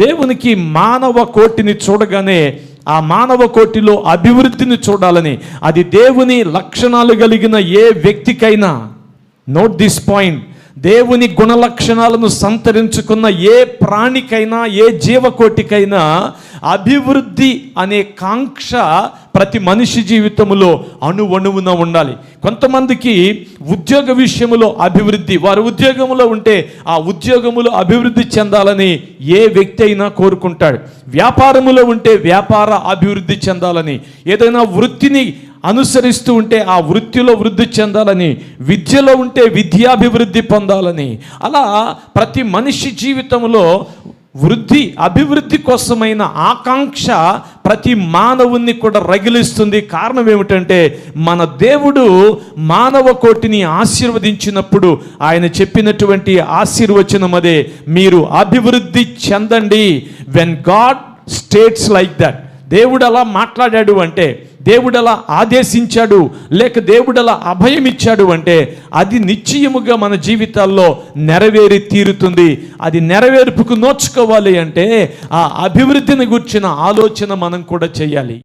దేవునికి మానవ కోటిని చూడగానే ఆ మానవ కోటిలో అభివృద్ధిని చూడాలని అది దేవుని లక్షణాలు కలిగిన ఏ వ్యక్తికైనా. నోట్ దిస్ పాయింట్ దేవుని గుణ లక్షణాలను సంతరించుకున్న ఏ ప్రాణికైనా ఏ జీవకోటికైనా అభివృద్ధి అనే కాంక్ష ప్రతి మనిషి జీవితంలో అణువణువున ఉండాలి. కొంతమందికి ఉద్యోగ విషయములో అభివృద్ధి వారు ఉద్యోగంలో ఉంటే ఆ ఉద్యోగములో అభివృద్ధి చెందాలని ఏ వ్యక్తి అయినా కోరుకుంటాడు. వ్యాపారములో ఉంటే వ్యాపార అభివృద్ధి చెందాలని ఏదైనా వృత్తిని అనుసరిస్తూ ఉంటే ఆ వృత్తిలో వృద్ధి చెందాలని విద్యలో ఉంటే విద్యాభివృద్ధి పొందాలని అలా ప్రతి మనిషి జీవితంలో వృద్ధి అభివృద్ధి కోసమైన ఆకాంక్ష ప్రతి మానవుణ్ణి కూడా రగిలిస్తుంది. కారణం ఏమిటంటే మన దేవుడు మానవ కోటిని ఆశీర్వదించినప్పుడు ఆయన చెప్పినటువంటి ఆశీర్వచనం అదే. మీరు అభివృద్ధి చెందండి. When God states like that దేవుడు అలా మాట్లాడాడు అంటే దేవుడలా ఆదేశించాడు లేక దేవుడలా అభయం ఇచ్చాడు అంటే అది నిశ్చయముగా మన జీవితాల్లో నెరవేరి తీరుతుంది. అది నెరవేర్పుకు నోచుకోవాలి అంటే ఆ అభివృద్ధిని గుర్చిన ఆలోచన మనం కూడా చేయాలి.